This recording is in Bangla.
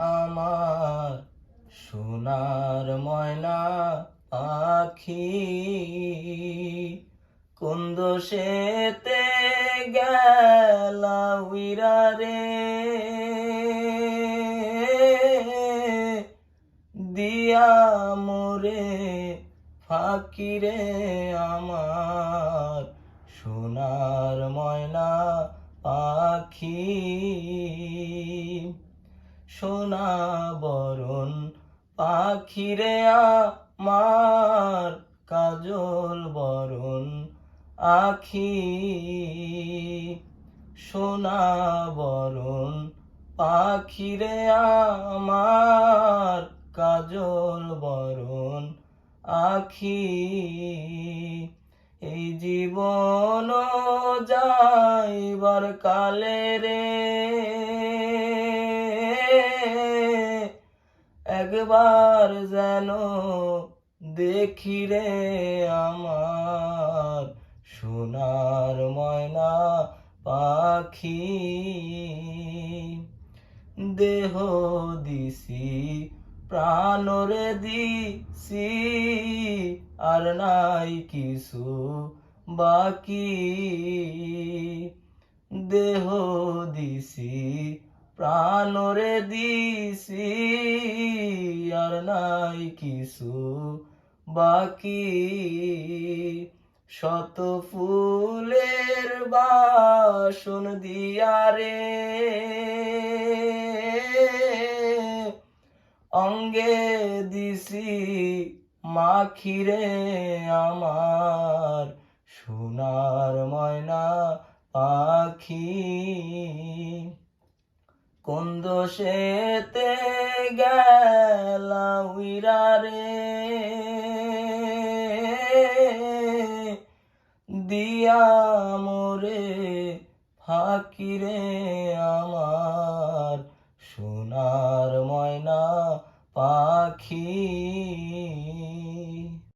আমার সোনার ময়না পাখি। কোন দোষেতে গেলা উইরা রে? দিয়া মোরে ফাকিরে আমার সোনার ময়না পাখি। সোনা বরণ, পাখিরে আমার কাজল বরণ, আখি সোনা বরণ, পাখিরে আমার কাজল বরণ, আখি এই জীবন যাইবার কালে রে। একবার যেন দেখি রে আমার সোনার ময়না পাখি। দেহ দিছি প্রাণরে দিছি, আর নাই কিছু বাকি। দেহ দিছি প্রাণরে দিছি নাই কিছু বাকি। শত ফুলের বাসন দিয়ারে অঙ্গে দিছি মাখিরে আমার সোনার ময়না পাখি। কোন দোষেতে গেলা উইরা রে। দিয়া মোরে ফাকিরে আমার সোনার ময়না পাখি।